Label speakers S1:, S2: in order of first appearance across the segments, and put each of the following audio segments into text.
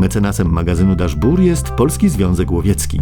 S1: Mecenasem magazynu Daszbur jest Polski Związek Łowiecki.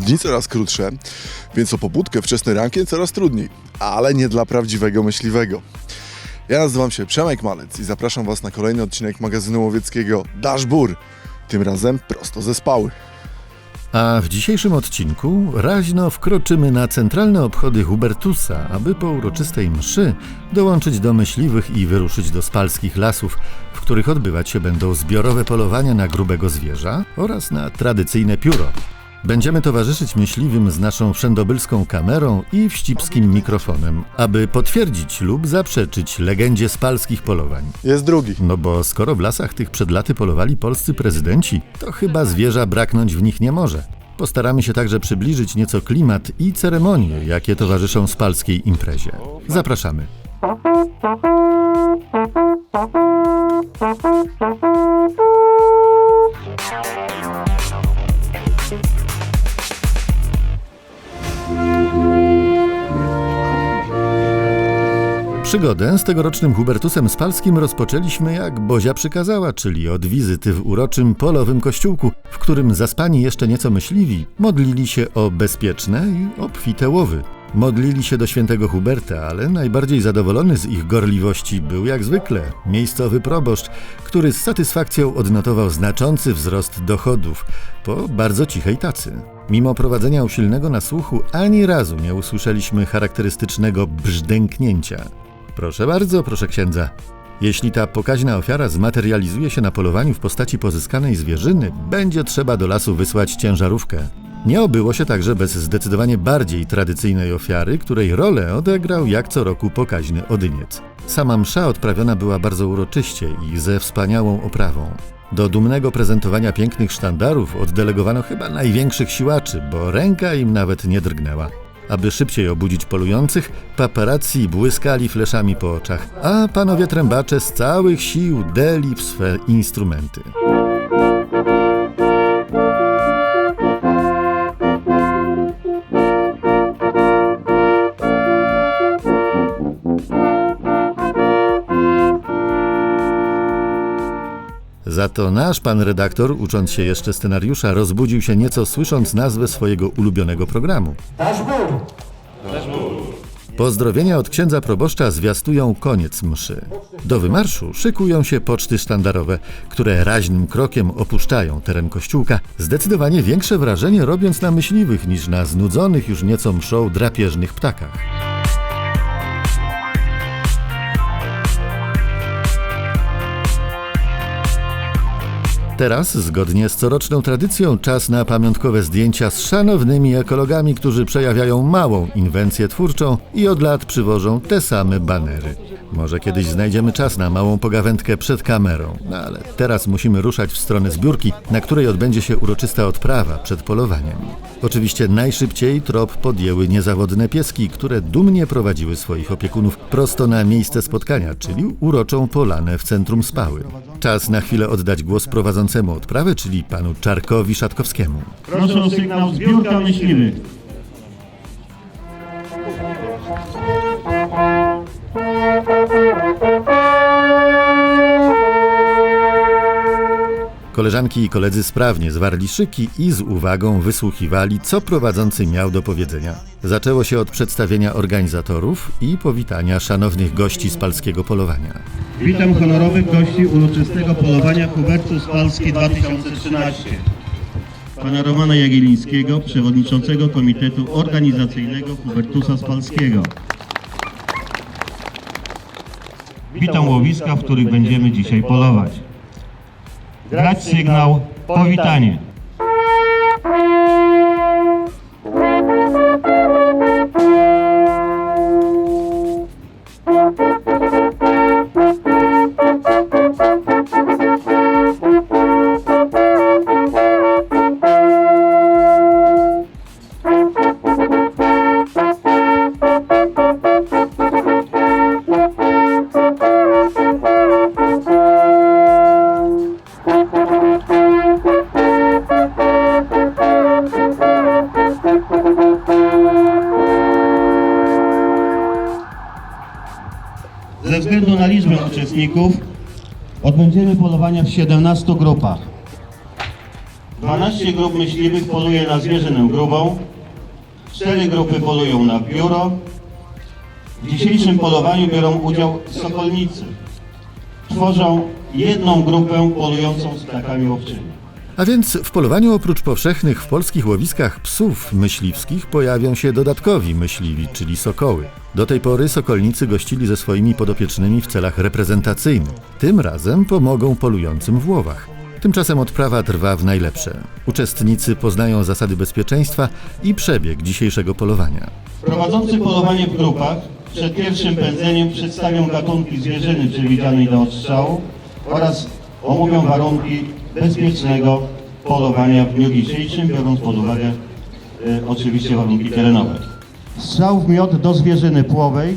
S2: Dni coraz krótsze, więc o pobudkę wczesny rankiem coraz trudniej, ale nie dla prawdziwego myśliwego. Ja nazywam się Przemek Malec i zapraszam Was na kolejny odcinek magazynu łowieckiego Daszbur. Tym razem prosto ze spały.
S1: A w dzisiejszym odcinku raźno wkroczymy na centralne obchody Hubertusa, aby po uroczystej mszy dołączyć do myśliwych i wyruszyć do spalskich lasów, w których odbywać się będą zbiorowe polowania na grubego zwierza oraz na tradycyjne pióro. Będziemy towarzyszyć myśliwym z naszą wszędobylską kamerą i wścibskim mikrofonem, aby potwierdzić lub zaprzeczyć legendzie spalskich polowań.
S2: Jest drugi.
S1: No bo skoro w lasach tych przed laty polowali polscy prezydenci, to chyba zwierza braknąć w nich nie może. Postaramy się także przybliżyć nieco klimat i ceremonie, jakie towarzyszą spalskiej imprezie. Zapraszamy. Przygodę z tegorocznym Hubertusem Spalskim rozpoczęliśmy jak Bozia przykazała, czyli od wizyty w uroczym polowym kościółku, w którym zaspani jeszcze nieco myśliwi modlili się o bezpieczne i obfite łowy. Modlili się do świętego Huberta, ale najbardziej zadowolony z ich gorliwości był jak zwykle miejscowy proboszcz, który z satysfakcją odnotował znaczący wzrost dochodów po bardzo cichej tacy. Mimo prowadzenia usilnego nasłuchu ani razu nie usłyszeliśmy charakterystycznego brzdęknięcia. Proszę bardzo, proszę księdza. Jeśli ta pokaźna ofiara zmaterializuje się na polowaniu w postaci pozyskanej zwierzyny, będzie trzeba do lasu wysłać ciężarówkę. Nie obyło się także bez zdecydowanie bardziej tradycyjnej ofiary, której rolę odegrał jak co roku pokaźny odyniec. Sama msza odprawiona była bardzo uroczyście i ze wspaniałą oprawą. Do dumnego prezentowania pięknych sztandarów oddelegowano chyba największych siłaczy, bo ręka im nawet nie drgnęła. Aby szybciej obudzić polujących, paparazzi błyskali fleszami po oczach, a panowie trębacze z całych sił deli w swe instrumenty. Za to nasz pan redaktor, ucząc się jeszcze scenariusza, rozbudził się nieco słysząc nazwę swojego ulubionego programu. Pozdrowienia od księdza proboszcza zwiastują koniec mszy. Do wymarszu szykują się poczty sztandarowe, które raźnym krokiem opuszczają teren kościółka, zdecydowanie większe wrażenie robiąc na myśliwych niż na znudzonych już nieco mszą drapieżnych ptakach. Teraz, zgodnie z coroczną tradycją, czas na pamiątkowe zdjęcia z szanownymi ekologami, którzy przejawiają małą inwencję twórczą i od lat przywożą te same banery. Może kiedyś znajdziemy czas na małą pogawędkę przed kamerą, no ale teraz musimy ruszać w stronę zbiórki, na której odbędzie się uroczysta odprawa przed polowaniem. Oczywiście najszybciej trop podjęły niezawodne pieski, które dumnie prowadziły swoich opiekunów prosto na miejsce spotkania, czyli uroczą polanę w centrum Spały. Czas na chwilę oddać głos prowadzącemu odprawę, czyli panu Czarkowi Szatkowskiemu.
S3: Proszę o sygnał zbiórka myśliwych.
S1: Koleżanki i koledzy sprawnie zwarli szyki i z uwagą wysłuchiwali, co prowadzący miał do powiedzenia. Zaczęło się od przedstawienia organizatorów i powitania szanownych gości z palskiego polowania.
S3: Witam honorowych gości uroczystego polowania Hubertus Palski 2013. Pana Romana Jagielińskiego, przewodniczącego Komitetu Organizacyjnego Hubertusa Spalskiego. Witam łowiska, w których będziemy dzisiaj polować. Grać sygnał powitanie. Na liczbę uczestników odbędziemy polowania w 17 grupach. 12 grup myśliwych poluje na zwierzynę grubą, 4 grupy polują na biuro. W dzisiejszym polowaniu biorą udział sokolnicy. Tworzą jedną grupę polującą z ptakami łowczymi.
S1: A więc w polowaniu oprócz powszechnych w polskich łowiskach psów myśliwskich pojawią się dodatkowi myśliwi, czyli sokoły. Do tej pory sokolnicy gościli ze swoimi podopiecznymi w celach reprezentacyjnych. Tym razem pomogą polującym w łowach. Tymczasem odprawa trwa w najlepsze. Uczestnicy poznają zasady bezpieczeństwa i przebieg dzisiejszego polowania.
S3: Prowadzący polowanie w grupach przed pierwszym pędzeniem przedstawią gatunki zwierzyny przewidzianej do odstrzału oraz omówią warunki bezpiecznego polowania w dniu dzisiejszym, biorąc pod uwagę e, oczywiście warunki terenowe. Strzał w miod do zwierzyny płowej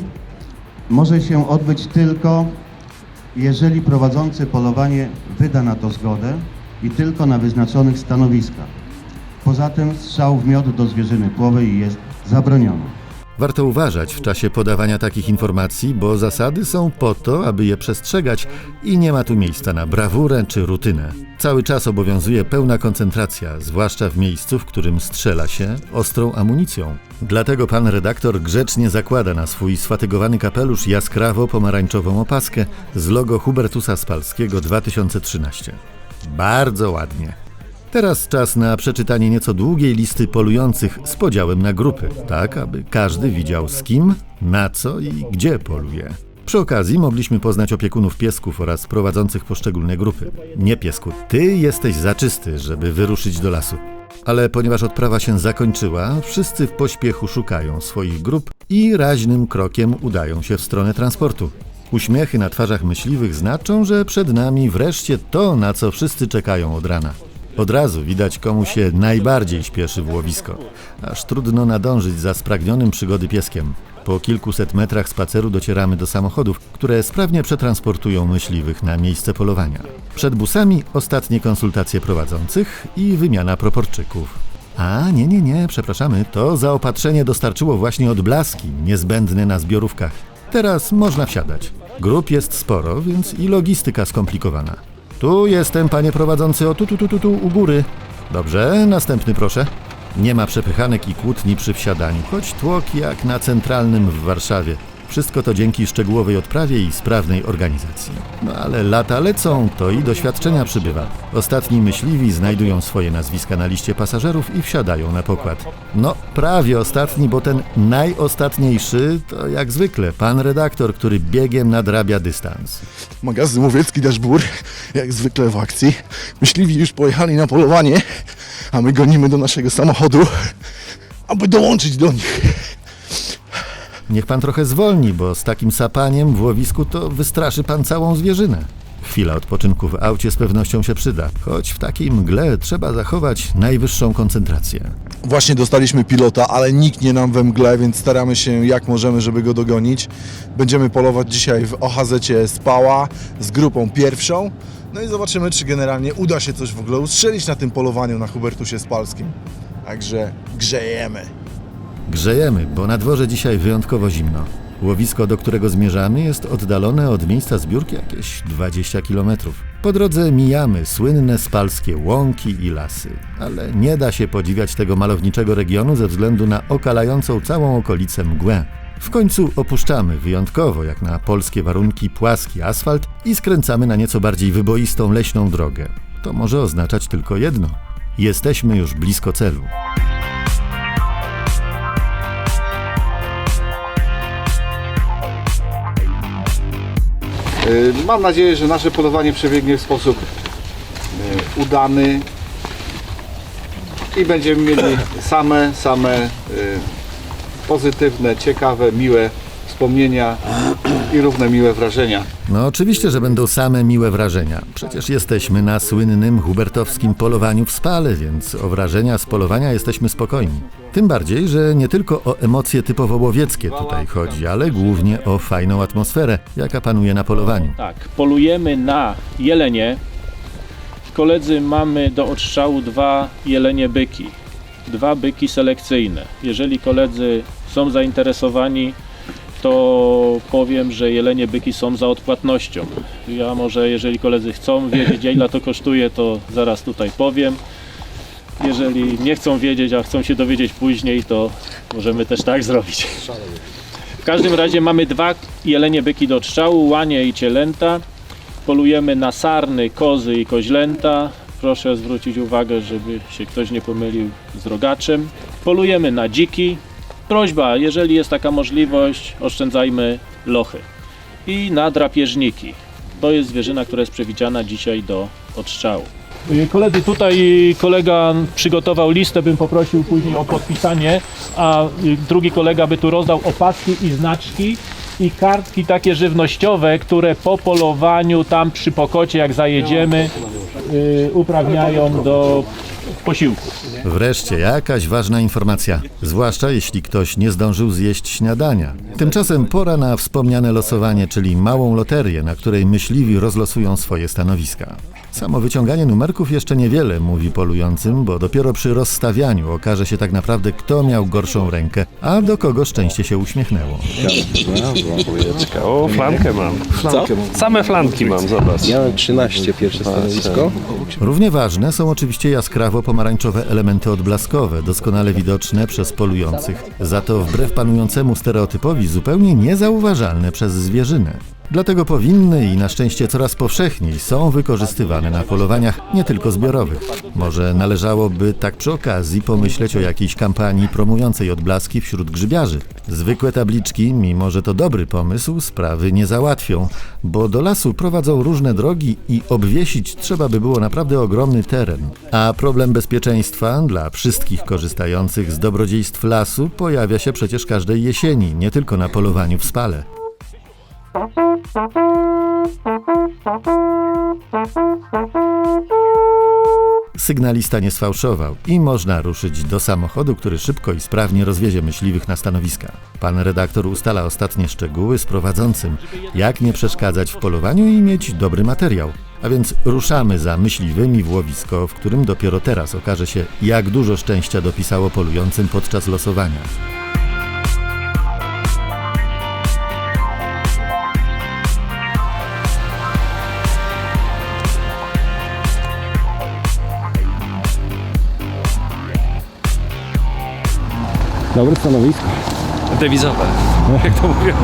S3: może się odbyć tylko jeżeli prowadzący polowanie wyda na to zgodę i tylko na wyznaczonych stanowiskach. Poza tym strzał w miod do zwierzyny płowej jest zabroniony.
S1: Warto uważać w czasie podawania takich informacji, bo zasady są po to, aby je przestrzegać i nie ma tu miejsca na brawurę czy rutynę. Cały czas obowiązuje pełna koncentracja, zwłaszcza w miejscu, w którym strzela się ostrą amunicją. Dlatego pan redaktor grzecznie zakłada na swój sfatygowany kapelusz jaskrawo-pomarańczową opaskę z logo Hubertusa Spalskiego 2013. Bardzo ładnie. Teraz czas na przeczytanie nieco długiej listy polujących z podziałem na grupy, tak aby każdy widział z kim, na co i gdzie poluje. Przy okazji mogliśmy poznać opiekunów piesków oraz prowadzących poszczególne grupy. Nie piesku, ty jesteś za czysty, żeby wyruszyć do lasu. Ale ponieważ odprawa się zakończyła, wszyscy w pośpiechu szukają swoich grup i raźnym krokiem udają się w stronę transportu. Uśmiechy na twarzach myśliwych znaczą, że przed nami wreszcie to, na co wszyscy czekają od rana. Od razu widać, komu się najbardziej śpieszy w łowisko. Aż trudno nadążyć za spragnionym przygody pieskiem. Po kilkuset metrach spaceru docieramy do samochodów, które sprawnie przetransportują myśliwych na miejsce polowania. Przed busami ostatnie konsultacje prowadzących i wymiana proporczyków. A, nie, nie, nie, przepraszamy, to zaopatrzenie dostarczyło właśnie odblaski, niezbędne na zbiorówkach. Teraz można wsiadać. Grup jest sporo, więc i logistyka skomplikowana. Tu jestem, panie prowadzący, o tu, tu, tu, tu, tu, u góry. Dobrze, następny proszę. Nie ma przepychanek i kłótni przy wsiadaniu, choć tłok jak na centralnym w Warszawie. Wszystko to dzięki szczegółowej odprawie i sprawnej organizacji. No ale lata lecą, to i doświadczenia przybywa. Ostatni myśliwi znajdują swoje nazwiska na liście pasażerów i wsiadają na pokład. No, prawie ostatni, bo ten najostatniejszy to jak zwykle pan redaktor, który biegiem nadrabia dystans.
S2: Magazyn łowiecki Daszbur, jak zwykle w akcji. Myśliwi już pojechali na polowanie, a my gonimy do naszego samochodu, aby dołączyć do nich.
S1: Niech pan trochę zwolni, bo z takim sapaniem w łowisku to wystraszy pan całą zwierzynę. Chwila odpoczynku w aucie z pewnością się przyda, choć w takiej mgle trzeba zachować najwyższą koncentrację.
S2: Właśnie dostaliśmy pilota, ale nikt nie nam we mgle, więc staramy się jak możemy, żeby go dogonić. Będziemy polować dzisiaj w OHZ-cie Spała z grupą pierwszą. No i zobaczymy, czy generalnie uda się coś w ogóle ustrzelić na tym polowaniu na Hubertusie Spalskim. Także grzejemy.
S1: Grzejemy, bo na dworze dzisiaj wyjątkowo zimno. Łowisko, do którego zmierzamy, jest oddalone od miejsca zbiórki jakieś 20 km. Po drodze mijamy słynne spalskie łąki i lasy, ale nie da się podziwiać tego malowniczego regionu ze względu na okalającą całą okolicę mgłę. W końcu opuszczamy wyjątkowo, jak na polskie warunki, płaski asfalt i skręcamy na nieco bardziej wyboistą leśną drogę. To może oznaczać tylko jedno: jesteśmy już blisko celu.
S4: Mam nadzieję, że nasze polowanie przebiegnie w sposób y, udany. i będziemy mieli same, same y, pozytywne, ciekawe, miłe wspomnienia i równe miłe wrażenia.
S1: No oczywiście, że będą same miłe wrażenia. Przecież jesteśmy na słynnym hubertowskim polowaniu w Spale, więc o wrażenia z polowania jesteśmy spokojni. Tym bardziej, że nie tylko o emocje typowo łowieckie tutaj chodzi, ale głównie o fajną atmosferę, jaka panuje na polowaniu.
S5: Tak, polujemy na jelenie. Koledzy mamy do odstrzału dwa jelenie byki. Dwa byki selekcyjne. Jeżeli koledzy są zainteresowani, to powiem, że jelenie byki są za odpłatnością. Ja może, jeżeli koledzy chcą wiedzieć, ile to kosztuje, to zaraz tutaj powiem. Jeżeli nie chcą wiedzieć, a chcą się dowiedzieć później, to możemy też tak zrobić. W każdym razie mamy dwa jelenie byki do odstrzału, łanie i cielęta. Polujemy na sarny, kozy i koźlęta. Proszę zwrócić uwagę, żeby się ktoś nie pomylił z rogaczem. Polujemy na dziki. Prośba, jeżeli jest taka możliwość, oszczędzajmy lochy. I na drapieżniki. To jest zwierzyna, która jest przewidziana dzisiaj do odstrzału. Koledzy, tutaj kolega przygotował listę, bym poprosił później o podpisanie, a drugi kolega by tu rozdał opaski i znaczki i kartki takie żywnościowe, które po polowaniu tam przy pokocie, jak zajedziemy, y, uprawniają do posiłku.
S1: Wreszcie jakaś ważna informacja, zwłaszcza jeśli ktoś nie zdążył zjeść śniadania. Tymczasem pora na wspomniane losowanie, czyli małą loterię, na której myśliwi rozlosują swoje stanowiska. Samo wyciąganie numerków jeszcze niewiele mówi polującym, bo dopiero przy rozstawianiu okaże się tak naprawdę, kto miał gorszą rękę, a do kogo szczęście się uśmiechnęło.
S6: O, flankę mam. Same flanki mam, zobacz.
S7: Ja mam 13, pierwsze stanowisko.
S1: Równie ważne są oczywiście jaskrawo-pomarańczowe elementy odblaskowe, doskonale widoczne przez polujących, za to wbrew panującemu stereotypowi zupełnie niezauważalne przez zwierzynę. Dlatego powinny i na szczęście coraz powszechniej są wykorzystywane na polowaniach nie tylko zbiorowych. Może należałoby tak przy okazji pomyśleć o jakiejś kampanii promującej odblaski wśród grzybiarzy. Zwykłe tabliczki, mimo że to dobry pomysł, sprawy nie załatwią, bo do lasu prowadzą różne drogi i obwiesić trzeba by było naprawdę ogromny teren. A problem bezpieczeństwa dla wszystkich korzystających z dobrodziejstw lasu pojawia się przecież każdej jesieni, nie tylko na polowaniu w spale. Sygnalista nie sfałszował i można ruszyć do samochodu, który szybko i sprawnie rozwiezie myśliwych na stanowiska. Pan redaktor ustala ostatnie szczegóły z prowadzącym, jak nie przeszkadzać w polowaniu i mieć dobry materiał. A więc ruszamy za myśliwymi w łowisko, w którym dopiero teraz okaże się, jak dużo szczęścia dopisało polującym podczas losowania.
S7: Dobre stanowisko.
S6: Dewizowe, jak to mówią.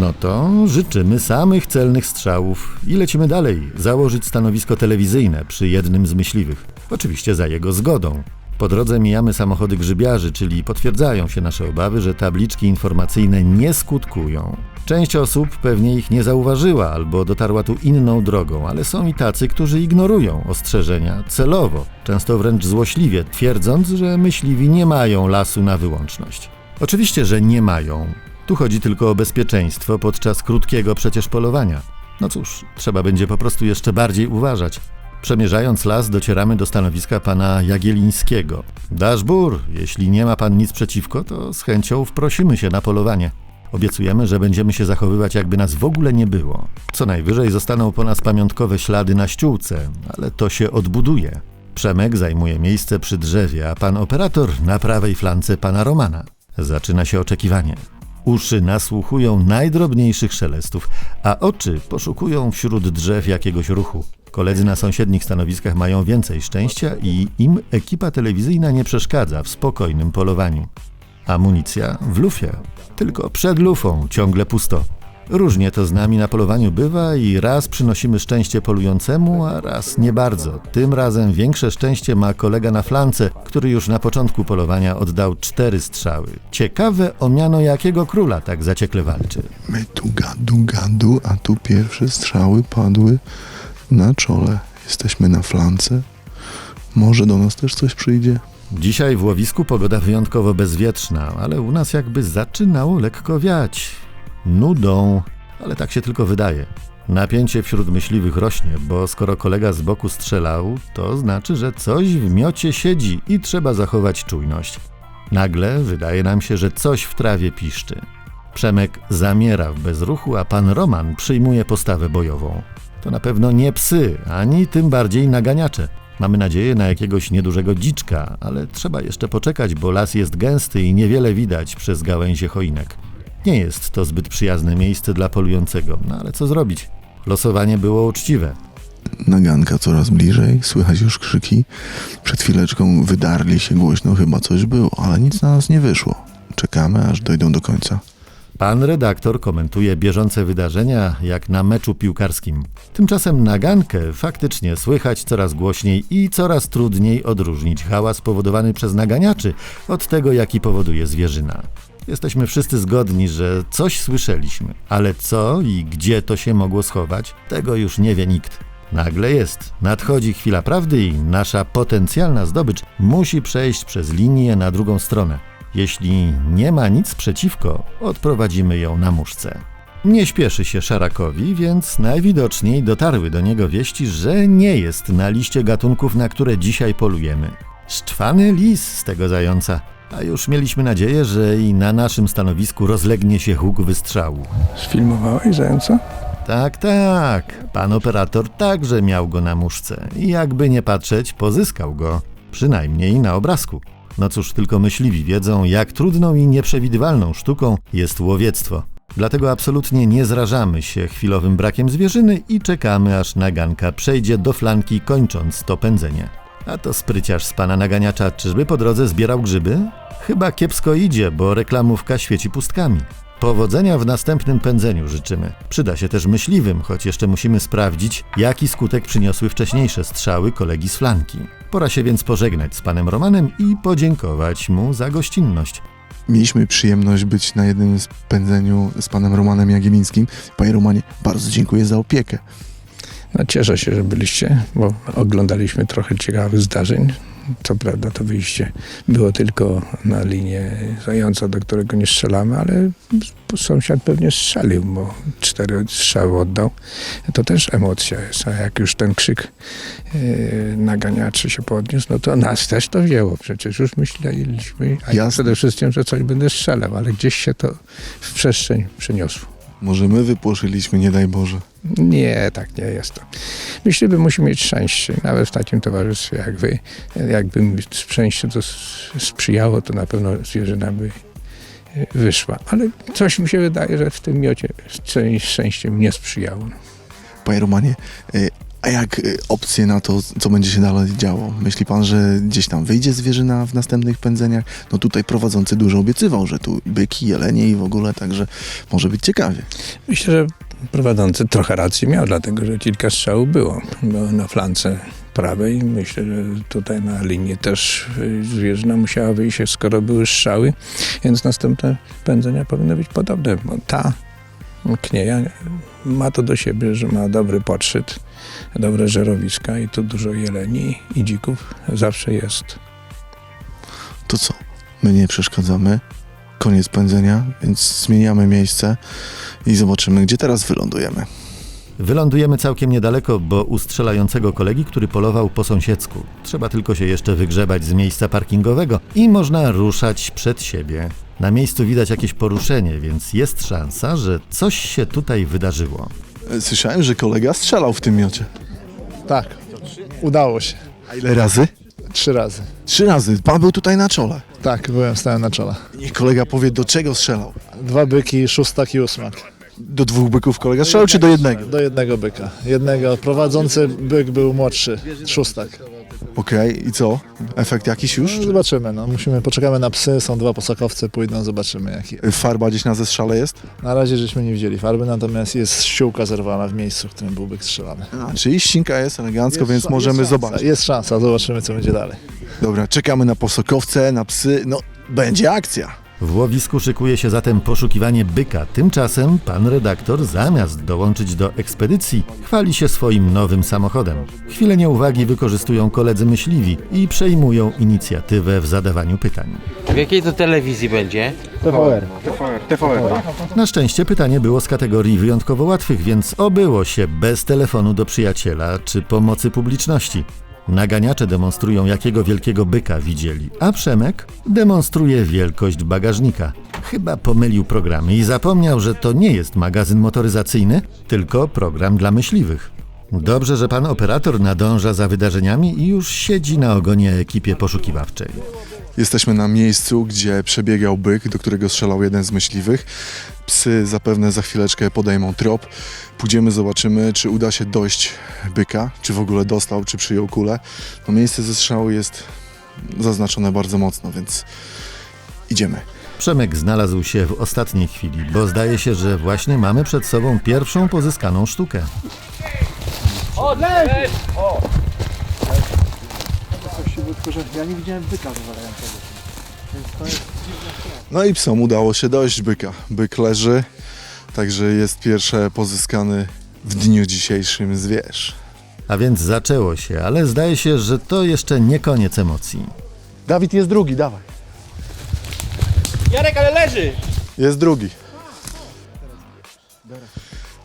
S1: No to życzymy samych celnych strzałów i lecimy dalej, założyć stanowisko telewizyjne przy jednym z myśliwych. Oczywiście za jego zgodą. Po drodze mijamy samochody grzybiarzy, czyli potwierdzają się nasze obawy, że tabliczki informacyjne nie skutkują. Część osób pewnie ich nie zauważyła albo dotarła tu inną drogą, ale są i tacy, którzy ignorują ostrzeżenia celowo, często wręcz złośliwie, twierdząc, że myśliwi nie mają lasu na wyłączność. Oczywiście, że nie mają. Tu chodzi tylko o bezpieczeństwo podczas krótkiego przecież polowania. No cóż, trzeba będzie po prostu jeszcze bardziej uważać. Przemierzając las, docieramy do stanowiska pana Jagielińskiego. Dasz bór, jeśli nie ma pan nic przeciwko, to z chęcią wprosimy się na polowanie. Obiecujemy, że będziemy się zachowywać, jakby nas w ogóle nie było. Co najwyżej zostaną po nas pamiątkowe ślady na ściółce, ale to się odbuduje. Przemek zajmuje miejsce przy drzewie, a pan operator na prawej flance pana Romana. Zaczyna się oczekiwanie. Uszy nasłuchują najdrobniejszych szelestów, a oczy poszukują wśród drzew jakiegoś ruchu. Koledzy na sąsiednich stanowiskach mają więcej szczęścia i im ekipa telewizyjna nie przeszkadza w spokojnym polowaniu. Amunicja w lufie. Tylko przed lufą ciągle pusto. Różnie to z nami na polowaniu bywa i raz przynosimy szczęście polującemu, a raz nie bardzo. Tym razem większe szczęście ma kolega na flance, który już na początku polowania oddał cztery strzały. Ciekawe o miano jakiego króla tak zaciekle walczy.
S2: My tu gadu gadu, a tu pierwsze strzały padły na czole. Jesteśmy na flance. Może do nas też coś przyjdzie?
S1: Dzisiaj w łowisku pogoda wyjątkowo bezwietrzna, ale u nas jakby zaczynało lekko wiać. Nudą, ale tak się tylko wydaje. Napięcie wśród myśliwych rośnie, bo skoro kolega z boku strzelał, to znaczy, że coś w miocie siedzi i trzeba zachować czujność. Nagle wydaje nam się, że coś w trawie piszczy. Przemek zamiera w bezruchu, a pan Roman przyjmuje postawę bojową. To na pewno nie psy, ani tym bardziej naganiacze. Mamy nadzieję na jakiegoś niedużego dziczka, ale trzeba jeszcze poczekać, bo las jest gęsty i niewiele widać przez gałęzie choinek. Nie jest to zbyt przyjazne miejsce dla polującego, no ale co zrobić? Losowanie było uczciwe.
S2: Naganka coraz bliżej, słychać już krzyki. Przed chwileczką wydarli się głośno, chyba coś było, ale nic na nas nie wyszło. Czekamy, aż dojdą do końca.
S1: Pan redaktor komentuje bieżące wydarzenia jak na meczu piłkarskim. Tymczasem nagankę faktycznie słychać coraz głośniej i coraz trudniej odróżnić hałas powodowany przez naganiaczy od tego, jaki powoduje zwierzyna. Jesteśmy wszyscy zgodni, że coś słyszeliśmy, ale co i gdzie to się mogło schować, tego już nie wie nikt. Nagle jest, nadchodzi chwila prawdy i nasza potencjalna zdobycz musi przejść przez linię na drugą stronę. Jeśli nie ma nic przeciwko, odprowadzimy ją na muszce. Nie śpieszy się Szarakowi, więc najwidoczniej dotarły do niego wieści, że nie jest na liście gatunków, na które dzisiaj polujemy. Szczwany lis z tego zająca. A już mieliśmy nadzieję, że i na naszym stanowisku rozlegnie się huk wystrzału.
S7: Sfilmowałeś zająca?
S1: Tak, tak. Pan operator także miał go na muszce i jakby nie patrzeć, pozyskał go. Przynajmniej na obrazku. No cóż, tylko myśliwi wiedzą, jak trudną i nieprzewidywalną sztuką jest łowiectwo. Dlatego absolutnie nie zrażamy się chwilowym brakiem zwierzyny i czekamy, aż naganka przejdzie do flanki, kończąc to pędzenie. A to spryciarz z pana naganiacza, czyżby po drodze zbierał grzyby? Chyba kiepsko idzie, bo reklamówka świeci pustkami. Powodzenia w następnym pędzeniu życzymy. Przyda się też myśliwym, choć jeszcze musimy sprawdzić, jaki skutek przyniosły wcześniejsze strzały kolegi z flanki. Pora się więc pożegnać z panem Romanem i podziękować mu za gościnność.
S2: Mieliśmy przyjemność być na jednym spędzeniu z panem Romanem Jagielińskim. Panie Romanie, bardzo dziękuję za opiekę.
S7: No cieszę się, że byliście, bo oglądaliśmy trochę ciekawych zdarzeń. Co prawda to wyjście było tylko na linię zająca, do którego nie strzelamy, ale sąsiad pewnie strzelił, bo cztery strzały oddał. To też emocja jest, a jak już ten krzyk yy, naganiaczy się podniósł, no to nas też to wzięło. Przecież już myśleliśmy, a ja przede wszystkim, że coś będę strzelał, ale gdzieś się to w przestrzeń przeniosło.
S2: Może my wypłoszyliśmy, nie daj Boże.
S7: Nie, tak nie jest to. Myślę, że musimy mieć szczęście, nawet w takim towarzystwie jak wy. Jakby mi szczęście to sprzyjało, to na pewno zwierzyna by e, wyszła. Ale coś mi się wydaje, że w tym miocie szczę- szczęście nie sprzyjało.
S2: Panie Romanie, y, a jak y, opcje na to, co będzie się dalej działo? Myśli pan, że gdzieś tam wyjdzie zwierzyna w następnych pędzeniach? No tutaj prowadzący dużo obiecywał, że tu byki, jelenie i w ogóle, także może być ciekawie.
S7: Myślę, że prowadzący trochę rację miał, dlatego że kilka strzałów było bo na flance prawej. Myślę, że tutaj na linii też y, zwierzyna musiała wyjść, skoro były strzały, więc następne pędzenia powinny być podobne, bo ta knieja ma to do siebie, że ma dobry podszyt, dobre żerowiska i tu dużo jeleni i dzików zawsze jest.
S2: To co? My nie przeszkadzamy. Koniec pędzenia, więc zmieniamy miejsce i zobaczymy, gdzie teraz wylądujemy.
S1: Wylądujemy całkiem niedaleko, bo u strzelającego kolegi, który polował po sąsiedzku. Trzeba tylko się jeszcze wygrzebać z miejsca parkingowego i można ruszać przed siebie. Na miejscu widać jakieś poruszenie, więc jest szansa, że coś się tutaj wydarzyło.
S2: Słyszałem, że kolega strzelał w tym miocie.
S8: Tak, udało się.
S2: A ile razy?
S8: Trzy razy.
S2: Trzy razy. Pan był tutaj na czole.
S8: Tak, byłem stałem na czole.
S2: Niech kolega powie, do czego strzelał.
S8: Dwa byki, szóstak i ósmak.
S2: Do dwóch byków kolega strzelał, czy do jednego?
S8: Do jednego byka. Jednego. Prowadzący byk był młodszy, szóstak.
S2: Okej, i co? Efekt jakiś już?
S8: No, zobaczymy, no. Musimy, poczekamy na psy, są dwa posakowce, pójdą, zobaczymy jaki.
S2: Farba gdzieś na zestrzale jest?
S8: Na razie żeśmy nie widzieli farby, natomiast jest ściółka zerwana w miejscu, w którym był byk strzelany.
S2: A, czyli ścinka jest elegancko, więc możemy
S8: jest szansa,
S2: zobaczyć.
S8: Jest szansa, zobaczymy co będzie dalej.
S2: Dobra, czekamy na posokowce, na psy. No, będzie akcja.
S1: W łowisku szykuje się zatem poszukiwanie byka. Tymczasem pan redaktor, zamiast dołączyć do ekspedycji, chwali się swoim nowym samochodem. Chwilę nieuwagi wykorzystują koledzy myśliwi i przejmują inicjatywę w zadawaniu pytań.
S9: W jakiej to telewizji będzie?
S1: Na szczęście pytanie było z kategorii wyjątkowo łatwych, więc obyło się bez telefonu do przyjaciela czy pomocy publiczności. Naganiacze demonstrują, jakiego wielkiego byka widzieli, a Przemek demonstruje wielkość bagażnika. Chyba pomylił programy i zapomniał, że to nie jest magazyn motoryzacyjny, tylko program dla myśliwych. Dobrze, że pan operator nadąża za wydarzeniami i już siedzi na ogonie ekipie poszukiwawczej.
S2: Jesteśmy na miejscu, gdzie przebiegał byk, do którego strzelał jeden z myśliwych. Psy zapewne za chwileczkę podejmą trop. Pójdziemy, zobaczymy, czy uda się dojść byka, czy w ogóle dostał, czy przyjął kulę. No miejsce zestrzału jest zaznaczone bardzo mocno, więc idziemy.
S1: Przemek znalazł się w ostatniej chwili, bo zdaje się, że właśnie mamy przed sobą pierwszą pozyskaną sztukę.
S2: No i psom udało się dojść byka. Byk leży, także jest pierwsze pozyskany w dniu dzisiejszym zwierz.
S1: A więc zaczęło się, ale zdaje się, że to jeszcze nie koniec emocji.
S8: Dawid jest drugi, dawaj.
S9: Jarek, ale leży!
S2: Jest drugi.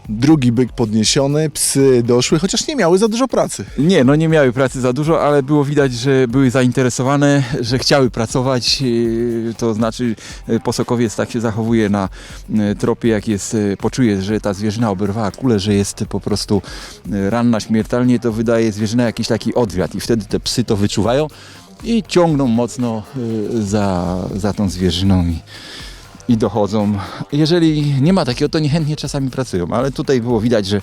S2: Drugi byk podniesiony, psy doszły, chociaż nie miały za dużo pracy.
S10: Nie, no nie miały pracy za dużo, ale było widać, że były zainteresowane, że chciały pracować. yy, To znaczy yy, posokowiec tak się zachowuje na yy, tropie, jak jest, yy, poczuje, że ta zwierzyna oberwała kulę, że jest po prostu yy, ranna śmiertelnie, to wydaje zwierzyna jakiś taki odwiat i wtedy te psy to wyczuwają i ciągną mocno yy, za, za tą zwierzyną i, i dochodzą. Jeżeli nie ma takiego, to niechętnie czasami pracują, ale tutaj było widać, że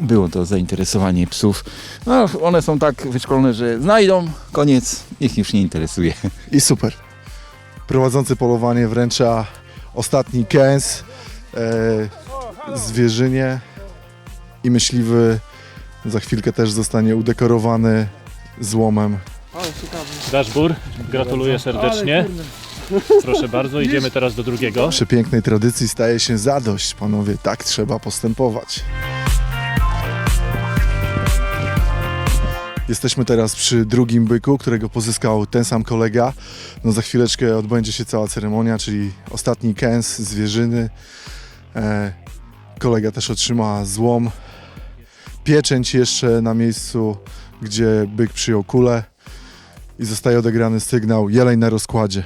S10: było to zainteresowanie psów. No, one są tak wyszkolone, że znajdą, koniec, ich już nie interesuje.
S2: I super. Prowadzący polowanie wręcza ostatni kęs e, zwierzynie i myśliwy za chwilkę też zostanie udekorowany złomem.
S5: Dashbur, gratuluję serdecznie. Proszę bardzo, idziemy teraz do drugiego.
S2: Przepięknej tradycji staje się zadość, panowie. Tak trzeba postępować. Jesteśmy teraz przy drugim byku, którego pozyskał ten sam kolega. No za chwileczkę odbędzie się cała ceremonia, czyli ostatni kęs zwierzyny. E, kolega też otrzyma złom. Pieczęć jeszcze na miejscu, gdzie byk przyjął kulę. I zostaje odegrany sygnał jeleń na rozkładzie.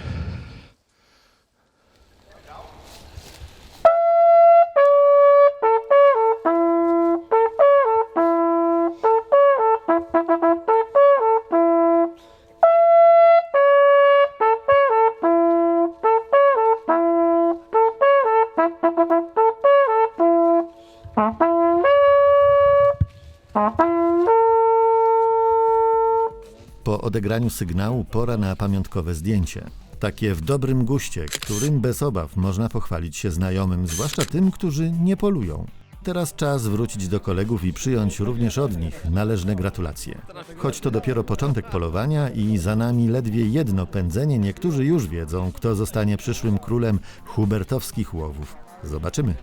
S1: Odegraniu sygnału pora na pamiątkowe zdjęcie. Takie w dobrym guście, którym bez obaw można pochwalić się znajomym, zwłaszcza tym, którzy nie polują. Teraz czas wrócić do kolegów i przyjąć również od nich należne gratulacje. Choć to dopiero początek polowania i za nami ledwie jedno pędzenie, niektórzy już wiedzą, kto zostanie przyszłym królem hubertowskich łowów. Zobaczymy.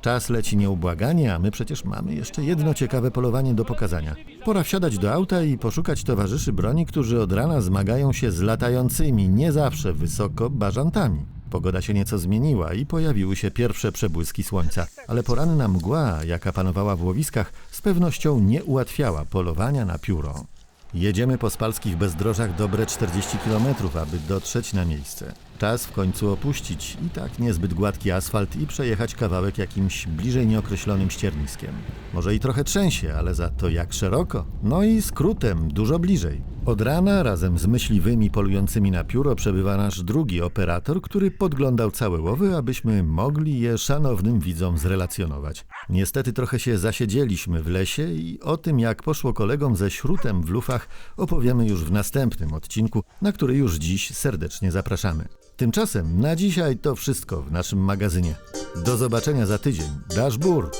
S1: Czas leci nieubłaganie, a my przecież mamy jeszcze jedno ciekawe polowanie do pokazania. Pora wsiadać do auta i poszukać towarzyszy broni, którzy od rana zmagają się z latającymi, nie zawsze wysoko, bażantami. Pogoda się nieco zmieniła i pojawiły się pierwsze przebłyski słońca, ale poranna mgła, jaka panowała w łowiskach, z pewnością nie ułatwiała polowania na pióro. Jedziemy po spalskich bezdrożach dobre 40 km, aby dotrzeć na miejsce. Czas w końcu opuścić i tak niezbyt gładki asfalt i przejechać kawałek jakimś bliżej nieokreślonym ścierniskiem. Może i trochę trzęsie, ale za to jak szeroko. No i skrótem, dużo bliżej. Od rana razem z myśliwymi polującymi na pióro przebywa nasz drugi operator, który podglądał całe łowy, abyśmy mogli je szanownym widzom zrelacjonować. Niestety trochę się zasiedzieliśmy w lesie i o tym, jak poszło kolegom ze śrutem w lufach, opowiemy już w następnym odcinku, na który już dziś serdecznie zapraszamy. Tymczasem na dzisiaj to wszystko w naszym magazynie. Do zobaczenia za tydzień. Dasz bur!